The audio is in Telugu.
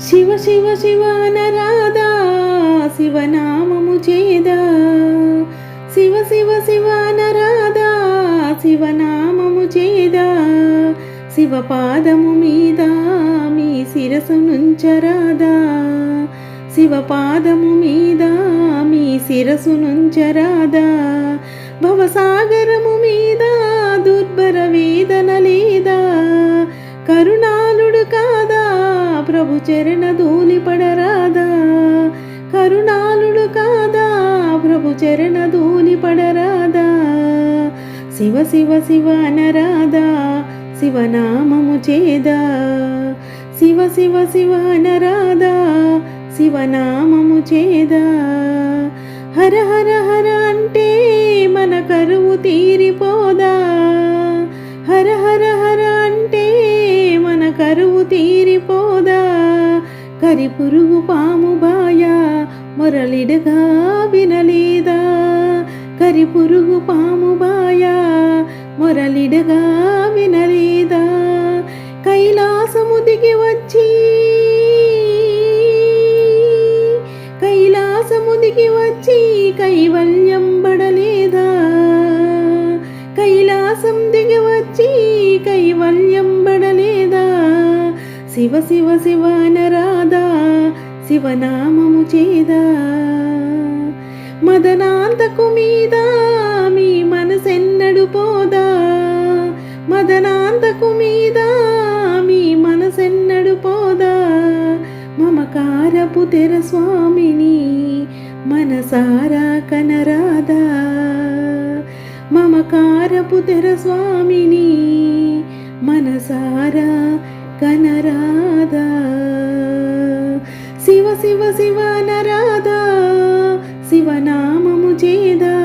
శివ శివ శివ నరాదా శివనామము చేదా. శివ శివ శివ నరాదా శివనామము చేదా. శివపాదము మీద మీ శిరసు నుంచరాదా శివపాదము మీద మీ శిరసు నుంచరాదా భవసాగరము మీద దుర్భర వేదన లేదా. కరుణాలుడు ప్రభు చరణ ధూళి పడరాదా? కరుణాలుడు కాదా? ప్రభు చరణ ధూళి పడరాదా? శివ శివ శివ అనరాదా శివనామము చేదా? శివ శివ శివ నరాదా? శివనామము చేదా? హర హర హర అంటే మన కరువు తీరిపోదా? హర హర హర కరి పురుగు పాము బాయ మొరలిడగా వినలేదా? కరి పురుగు పాము బాయ మొరలిడగా వినలేదా? కైలాసము దిగి వచ్చి కైలాసము దిగి వచ్చి కైవల్యం బడలే శివ శివ శివ నరాదా శివనామము చేదా. మదనాంతకు మీద మీ మనసెన్నడు పోదా. మదనాంతకు మీద మీ మనసెన్నడు పోదా. మమకారపు తెర స్వామిని మనసారా కనరాదా. మమకారపు తెర స్వామిని మనసారా కనరాదా. శివ శివ శివ నరాదా. శివనామము చేదా.